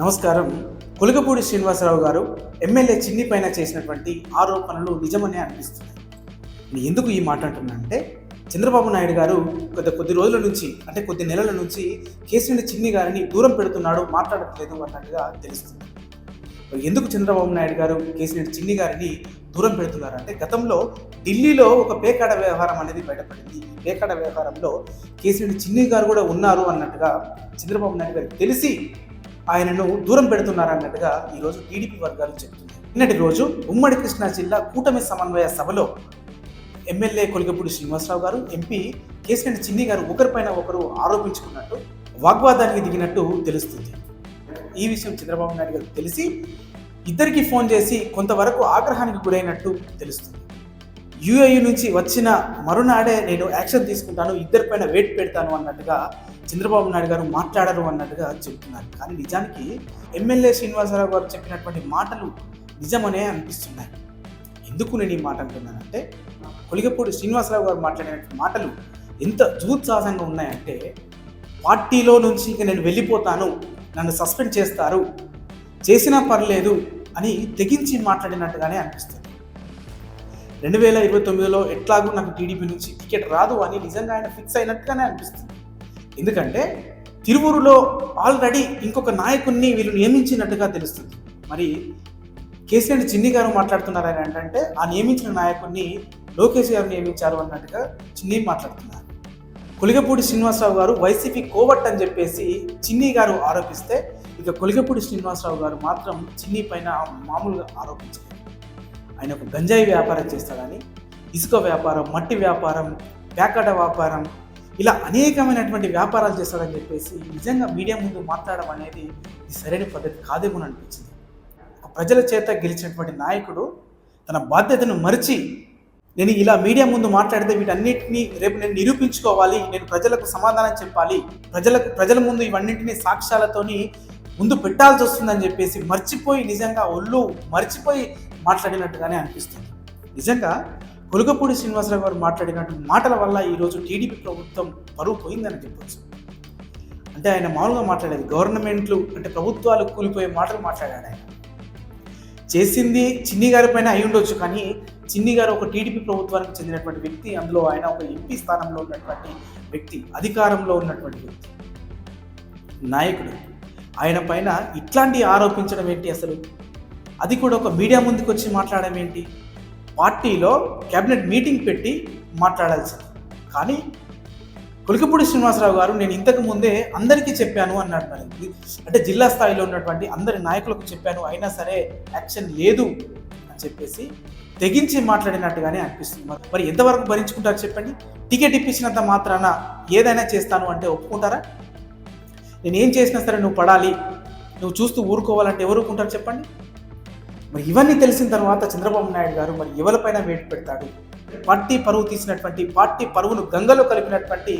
నమస్కారం. కులగపూడి శ్రీనివాసరావు గారు ఎమ్మెల్యే చిన్ని పైన చేసినటువంటి ఆరోపణలు నిజమనే అనిపిస్తున్నాయి. నేను ఎందుకు ఈ మాట అంటున్నానంటే చంద్రబాబు నాయుడు గారు కొద్ది కొద్ది రోజుల నుంచి అంటే కొద్ది నెలల నుంచి కేసీఆర్ చిన్ని గారిని దూరం పెడుతున్నాడు మాట్లాడట్లేదు అన్నట్టుగా తెలుస్తుంది. మరి ఎందుకు చంద్రబాబు నాయుడు గారు కేసీఆర్ చిన్ని గారిని దూరం పెడుతున్నారు అంటే గతంలో ఢిల్లీలో ఒక పేకాడ వ్యవహారం అనేది బయటపడింది. ఈ పేకాడ వ్యవహారంలో కేసీఆర్ చిన్ని గారు కూడా ఉన్నారు అన్నట్టుగా చంద్రబాబు నాయుడు గారికి తెలిసి ఆయనను దూరం పెడుతున్నారన్నట్టుగా ఈరోజు టీడీపీ వర్గాలు చెప్తున్నాయి. నిన్నటి రోజు ఉమ్మడి కృష్ణా జిల్లా కూటమి సమన్వయ సభలో ఎమ్మెల్యే కొలిగపూడి శ్రీనివాసరావు గారు ఎంపీ కేసీఆర్ చిన్ని గారు ఒకరిపైన ఒకరు ఆరోపించుకున్నట్టు వాగ్వాదానికి దిగినట్టు తెలుస్తుంది. ఈ విషయం చంద్రబాబు నాయుడు గారికి తెలిసి ఇద్దరికి ఫోన్ చేసి కొంతవరకు ఆగ్రహానికి గురైనట్టు తెలుస్తుంది. యుఏఈ నుంచి వచ్చిన మరునాడే నేను యాక్షన్ తీసుకుంటాను ఇద్దరిపైన వెయిట్ పెడతాను అన్నట్టుగా చంద్రబాబు నాయుడు గారు మాట్లాడరు అన్నట్టుగా చెప్తున్నారు. కానీ నిజానికి ఎమ్మెల్యే శ్రీనివాసరావు గారు చెప్పినటువంటి మాటలు నిజమనే అనిపిస్తున్నాయి. ఎందుకు నేను ఈ మాట అంటున్నానంటే కొలిగపూడి శ్రీనివాసరావు గారు మాట్లాడినటువంటి మాటలు ఎంత జూత్సాహంగా ఉన్నాయంటే పార్టీలో నుంచి ఇంక నేను వెళ్ళిపోతాను నన్ను సస్పెండ్ చేస్తారు చేసినా పర్లేదు అని తెగించి మాట్లాడినట్టుగానే అనిపిస్తుంది. రెండు వేల ఇరవై తొమ్మిదిలో ఎట్లాగూ నాకు టీడీపీ నుంచి టికెట్ రాదు అని నిజంగా ఆయన ఫిక్స్ అయినట్టుగానే అనిపిస్తుంది. ఎందుకంటే తిరువురులో ఆల్రెడీ ఇంకొక నాయకుడిని వీళ్ళు నియమించినట్టుగా తెలుస్తుంది. మరి కేసీఆర్ చిన్ని గారు మాట్లాడుతున్నారు అని ఏంటంటే ఆ నియమించిన నాయకుడిని లోకేష్ గారు నియమించారు అన్నట్టుగా చిన్ని మాట్లాడుతున్నారు. కొలిగపూడి శ్రీనివాసరావు గారు వైసీపీ కోవట్ అని చెప్పేసి చిన్ని గారు ఆరోపిస్తే ఇక కొలిగపూడి శ్రీనివాసరావు గారు మాత్రం చిన్ని పైన మామూలుగా ఆరోపించారు. ఆయన ఒక గంజాయి వ్యాపారం చేస్తాడని ఇసుక వ్యాపారం మట్టి వ్యాపారం ప్యాకట వ్యాపారం ఇలా అనేకమైనటువంటి వ్యాపారాలు చేస్తాడని చెప్పేసి నిజంగా మీడియా ముందు మాట్లాడడం అనేది ఇది సరైన పద్ధతి కాదేమో అనిపించింది. ఒక ప్రజల చేత గెలిచినటువంటి నాయకుడు తన బాధ్యతను మరిచి నేను ఇలా మీడియా ముందు మాట్లాడితే వీటన్నిటిని రేపు నేను నిరూపించుకోవాలి నేను ప్రజలకు సమాధానం చెప్పాలి ప్రజలకు ప్రజల ముందు ఇవన్నింటినీ సాక్ష్యాలతోని ముందు పెట్టాల్సి వస్తుందని చెప్పేసి మర్చిపోయి నిజంగా ఒళ్ళు మర్చిపోయి మాట్లాడినట్టుగానే అనిపిస్తుంది. నిజంగా కొలుగపూడి శ్రీనివాసరావు గారు మాట్లాడినట్టు మాటల వల్ల ఈరోజు టీడీపీ ప్రభుత్వం పరువు పోయిందని చెప్పొచ్చు. అంటే ఆయన మామూలుగా మాట్లాడేది గవర్నమెంట్లు అంటే ప్రభుత్వాలు కూలిపోయే మాటలు మాట్లాడాడు ఆయన. చేసింది చిన్ని గారి పైన అయి ఉండొచ్చు కానీ చిన్ని గారు ఒక టీడీపీ ప్రభుత్వానికి చెందినటువంటి వ్యక్తి అందులో ఆయన ఒక ఎంపీ స్థానంలో ఉన్నటువంటి వ్యక్తి అధికారంలో ఉన్నటువంటి వ్యక్తి. నాయకుడు. ఆయన పైన ఇట్లాంటి ఆరోపించడం ఏంటి అసలు? అది కూడా ఒక మీడియా ముందుకు వచ్చి మాట్లాడడం ఏంటి? పార్టీలో కేబినెట్ మీటింగ్ పెట్టి మాట్లాడాల్సింది. కానీ కొలికపూడి శ్రీనివాసరావు గారు నేను ఇంతకు ముందే అందరికీ చెప్పాను అన్నాడు మరి. అంటే జిల్లా స్థాయిలో ఉన్నటువంటి అందరి నాయకులకు చెప్పాను అయినా సరే యాక్షన్ లేదు అని చెప్పేసి తెగించి మాట్లాడినట్టుగానే అనిపిస్తుంది. మరి మరి ఎంతవరకు భరించుకుంటారు చెప్పండి? టికెట్ ఇప్పించినంత మాత్రాన ఏదైనా చేస్తాను అంటే ఒప్పుకుంటారా? నేను ఏం చేసినా సరే నువ్వు పడాలి. నువ్వు చూస్తూ ఊరుకోవాలంటే ఎవరు ఊరుకుంటారు చెప్పండి? మరి ఇవన్నీ తెలిసిన తర్వాత చంద్రబాబు నాయుడు గారు మరి ఎవరిపైన వేటు పెడతాడు? పార్టీ పరువు తీసినటువంటి పార్టీ పరువును గంగలో కలిపినటువంటి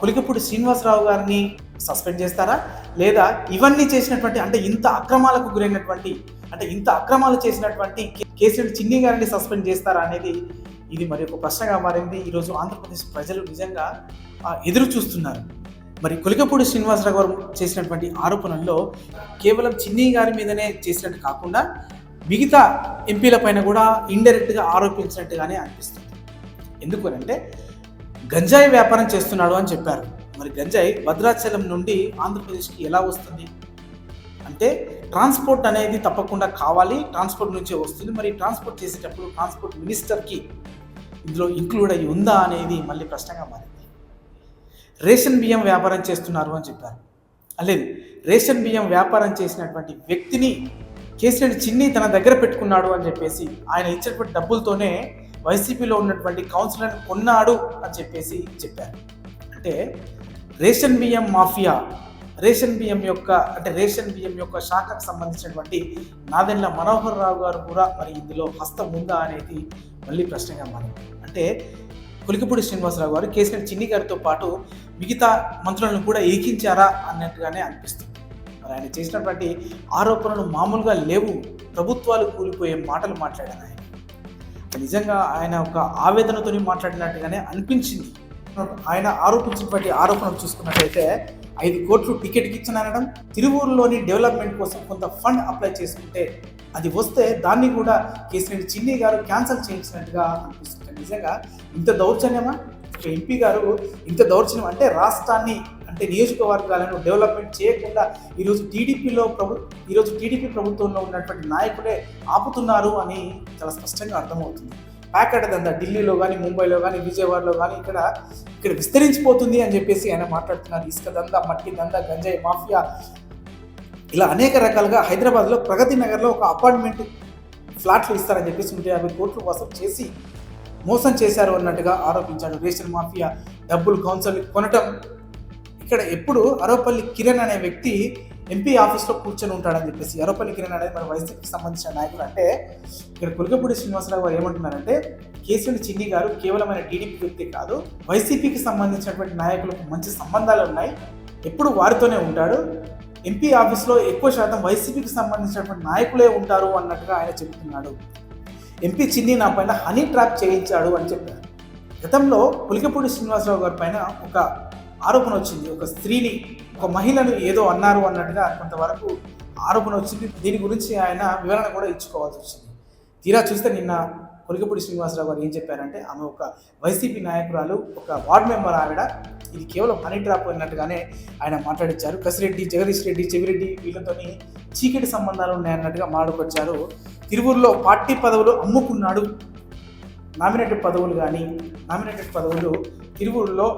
పులికపూడి శ్రీనివాసరావు గారిని సస్పెండ్ చేస్తారా? లేదా ఇవన్నీ చేసినటువంటి అంటే ఇంత అక్రమాలకు గురైనటువంటి అంటే ఇంత అక్రమాలు చేసినటువంటి కేసీఆర్ చిన్ని గారిని సస్పెండ్ చేస్తారా అనేది ఇది మరి ఒక ప్రశ్నగా మారింది. ఈరోజు ఆంధ్రప్రదేశ్ ప్రజలు నిజంగా ఎదురు చూస్తున్నారు. మరి కొలికపూడి శ్రీనివాసరావు గారు చేసినటువంటి ఆరోపణల్లో కేవలం చిన్ని గారి మీదనే చేసినట్టు కాకుండా మిగతా ఎంపీల పైన కూడా ఇండైరెక్ట్గా ఆరోపించినట్టుగానే అనిపిస్తుంది. ఎందుకనంటే గంజాయి వ్యాపారం చేస్తున్నాడు అని చెప్పారు. మరి గంజాయి భద్రాచలం నుండి ఆంధ్రప్రదేశ్కి ఎలా వస్తుంది? అంటే ట్రాన్స్పోర్ట్ అనేది తప్పకుండా కావాలి ట్రాన్స్పోర్ట్ నుంచే వస్తుంది. మరి ట్రాన్స్పోర్ట్ చేసేటప్పుడు ట్రాన్స్పోర్ట్ మినిస్టర్కి ఇందులో ఇంక్లూడ్ అయ్యి ఉందా అనేది మళ్ళీ ప్రశ్నగా మారింది. రేషన్ బియ్యం వ్యాపారం చేస్తున్నారు అని చెప్పారు. లేదు రేషన్ బియ్యం వ్యాపారం చేసినటువంటి వ్యక్తిని కేసీఆర్ చిన్ని తన దగ్గర పెట్టుకున్నాడు అని చెప్పేసి ఆయన ఇచ్చినటువంటి డబ్బులతోనే వైసీపీలో ఉన్నటువంటి కౌన్సిలర్ని కొన్నాడు అని చెప్పేసి చెప్పారు. అంటే రేషన్ బియ్యం మాఫియా రేషన్ బియ్యం యొక్క అంటే రేషన్ బియ్యం యొక్క శాఖకు సంబంధించినటువంటి నాదెండ్ల మనోహర్ రావు గారు కూడా మరి ఇందులో హస్తం ఉందా అనేది మళ్ళీ ప్రశ్నగా మారింది. అంటే కులికిపూడి శ్రీనివాసరావు గారు కేసీఆర్ చిన్ని గారితో పాటు మిగతా మంత్రులను కూడా ఏకించారా అన్నట్టుగానే అనిపిస్తుంది. ఆయన చేసినటువంటి ఆరోపణలు మామూలుగా లేవు. ప్రభుత్వాలు కూలిపోయే మాటలు మాట్లాడాను ఆయన. నిజంగా ఆయన ఒక ఆవేదనతో మాట్లాడినట్టుగానే అనిపించింది. ఆయన ఆరోపించినటువంటి ఆరోపణలు చూసుకున్నట్లయితే ఐదు కోట్లు టికెట్కి ఇచ్చానడం తిరువూరులోని డెవలప్మెంట్ కోసం కొంత ఫండ్ అప్లై చేసుకుంటే అది వస్తే దాన్ని కూడా కేసీఆర్ చిన్ని గారు క్యాన్సిల్ చేయించినట్టుగా అనిపిస్తుంది. నిజంగా ఇంత దౌర్జన్యమా? ఎంపీ గారు ఇంత దౌర్జన్యం అంటే రాష్ట్రాన్ని అంటే నియోజకవర్గాలను డెవలప్మెంట్ చేయకుండా ఈరోజు టీడీపీలో ప్రభు ఈరోజు టీడీపీ ప్రభుత్వంలో ఉన్నటువంటి నాయకులే ఆపుతున్నారు అని చాలా స్పష్టంగా అర్థమవుతుంది. ప్యాకెట్ దంద ఢిల్లీలో కానీ ముంబైలో కానీ విజయవాడలో కానీ ఇక్కడ ఇక్కడ విస్తరించిపోతుంది అని చెప్పేసి ఆయన మాట్లాడుతున్నారు. ఇసుక దంద మట్టి దంద గంజాయి మాఫియా. ఇలా అనేక రకాలుగా హైదరాబాద్లో ప్రగతి నగర్లో ఒక అపార్ట్మెంట్ ఫ్లాట్లు ఇస్తారని చెప్పేసి నూట యాభై కోట్లు వసూలు చేసి మోసం చేశారు అన్నట్టుగా ఆరోపించాడు. రేషన్ మాఫియా డబ్బులు కౌన్సిల్ కొనటం ఇక్కడ ఎప్పుడు అరవపల్లి కిరణ్ అనే వ్యక్తి ఎంపీ ఆఫీస్లో కూర్చొని ఉంటాడని చెప్పేసి అరవపల్లి కిరణ్ అనేది మన వైసీపీకి సంబంధించిన నాయకుడు అంటే ఇక్కడ కులకపూడి శ్రీనివాసరావు గారు ఏమంటున్నారంటే కేసీఆర్ చిన్ని గారు కేవలమైన టీడీపీ వ్యక్తి కాదు వైసీపీకి సంబంధించినటువంటి నాయకులకు మంచి సంబంధాలు ఉన్నాయి ఎప్పుడు వారితోనే ఉంటాడు ఎంపీ ఆఫీస్లో ఎక్కువ శాతం వైసీపీకి సంబంధించినటువంటి నాయకులే ఉంటారు అన్నట్టుగా ఆయన చెబుతున్నాడు. ఎంపీ చిన్ని నా పైన హనీ ట్రాప్ చేయించాడు అని చెప్పారు. గతంలో పులికపూడి శ్రీనివాసరావు గారి పైన ఒక ఆరోపణ వచ్చింది. ఒక స్త్రీని ఒక మహిళను ఏదో అన్నారు అన్నట్టుగా కొంతవరకు ఆరోపణ వచ్చింది. దీని గురించి ఆయన వివరణ కూడా ఇచ్చుకోవాల్సి వచ్చింది. తీరా చూస్తే నిన్న కొలికపూడి శ్రీనివాసరావు గారు ఏం చెప్పారంటే ఆమె ఒక వైసీపీ నాయకురాలు ఒక వార్డ్ మెంబర్ ఆవిడ ఇది కేవలం హనీ ట్రాప్ అన్నట్టుగానే ఆయన మాట్లాడించారు కసిరెడ్డి జగదీష్ రెడ్డి చెవిరెడ్డి వీళ్ళతోని చీకటి సంబంధాలు ఉన్నాయన్నట్టుగా మాట్లాడుకొచ్చారు తిరువూరులో పార్టీ పదవులు అమ్ముకున్నాడు. నామినేటెడ్ పదవులు కానీ నామినేటెడ్ పదవులు తిరువూరులో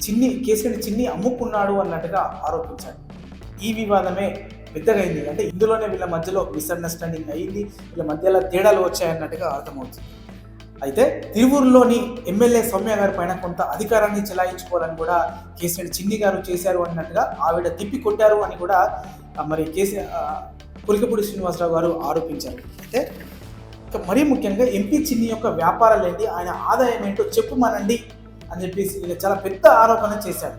చిన్ని కేసీఆర్ చిన్ని అమ్ముకున్నాడు అన్నట్టుగా ఆరోపించాడు. ఈ వివాదమే పెద్దగైంది. అంటే ఇందులోనే వీళ్ళ మధ్యలో మిస్అండర్స్టాండింగ్ అయింది వీళ్ళ మధ్యలో తేడాలు వచ్చాయన్నట్టుగా అర్థమవుతుంది. అయితే తిరువూరులోని ఎమ్మెల్యే సౌమ్య గారి పైన కొంత అధికారాన్ని చెలాయించుకోవాలని కూడా కేసీఆర్ చిన్ని గారు చేశారు అన్నట్టుగా ఆవిడ తిప్పి కొట్టారు అని కూడా మరి కేసీఆర్ ఆ, పులికపూడి శ్రీనివాసరావు గారు ఆరోపించారు. అయితే మరీ ముఖ్యంగా ఎంపీ చిన్ని యొక్క వ్యాపారాలు ఏంటి ఆయన ఆదాయం ఏంటో చెప్పుమనండి. అని చెప్పేసి ఈయన చాలా పెద్ద ఆరోపణ చేశాడు.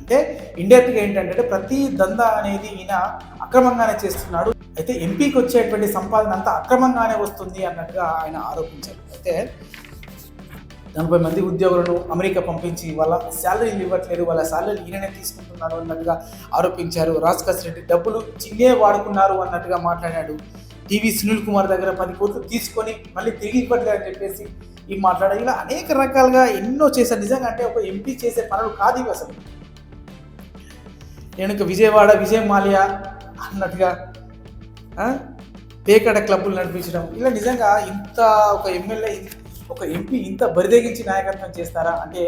అంటే ఇండైరెక్ట్గా ఏంటంటే ప్రతి దందా అనేది ఈయన అక్రమంగానే చేస్తున్నాడు. అయితే ఎంపీకి వచ్చేటువంటి సంపాదన అంతా అక్రమంగానే వస్తుంది అన్నట్టుగా ఆయన ఆరోపించారు. అయితే నలభై మంది ఉద్యోగులను అమెరికా పంపించి వాళ్ళ శాలరీలు ఇవ్వట్లేదు వాళ్ళ శాలరీలు ఈయననే తీసుకుంటున్నారు అన్నట్టుగా ఆరోపించారు. రాజకాస్ రెడ్డి డబ్బులు చిన్నే వాడుకున్నారు అన్నట్టుగా మాట్లాడాడు. టీవీ సునీల్ కుమార్ దగ్గర పది కోట్లు తీసుకొని మళ్ళీ తిరిగి ఇవ్వట్లేదు అని చెప్పేసి ఈ మాట్లాడే ఇలా అనేక రకాలుగా ఎన్నో చేశారు. నిజంగా అంటే ఒక ఎంపీ చేసే పనులు కాదు ఇవి అసలు. నేను విజయవాడ విజయ్ మాల్యా అన్నట్టుగా పేకడ క్లబ్బులు నడిపించడం. ఇలా నిజంగా ఇంత ఒక ఎమ్మెల్యే ఒక ఎంపీ ఇంత బరిదెగించి నాయకత్వం చేస్తారా? అంటే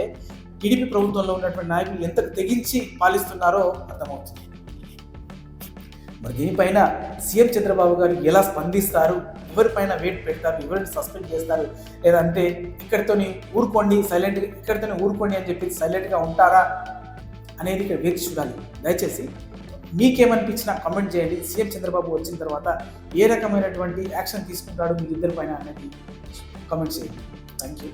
టీడీపీ ప్రభుత్వంలో ఉన్నటువంటి నాయకులు ఎంత తెగించి పాలిస్తున్నారో అర్థమవుతుంది. మరి దీనిపైన సీఎం చంద్రబాబు గారు ఎలా స్పందిస్తారు? ఎవరిపైన వెయిట్ పెడతారు ఎవరిని సస్పెండ్ చేస్తారు? లేదంటే ఇక్కడితోని ఊరుకోండి సైలెంట్గా ఇక్కడితోనే ఊరుకోండి అని చెప్పి సైలెంట్గా ఉంటారా అనేది ఇక్కడ వేచి చూడాలి. దయచేసి మీకేమనిపించినా కామెంట్ చేయండి. సీఎం చంద్రబాబు వచ్చిన తర్వాత ఏ రకమైనటువంటి యాక్షన్ తీసుకుంటాడు మీ ఇద్దరిపైన అనేది కామెంట్ చేయండి. Thank you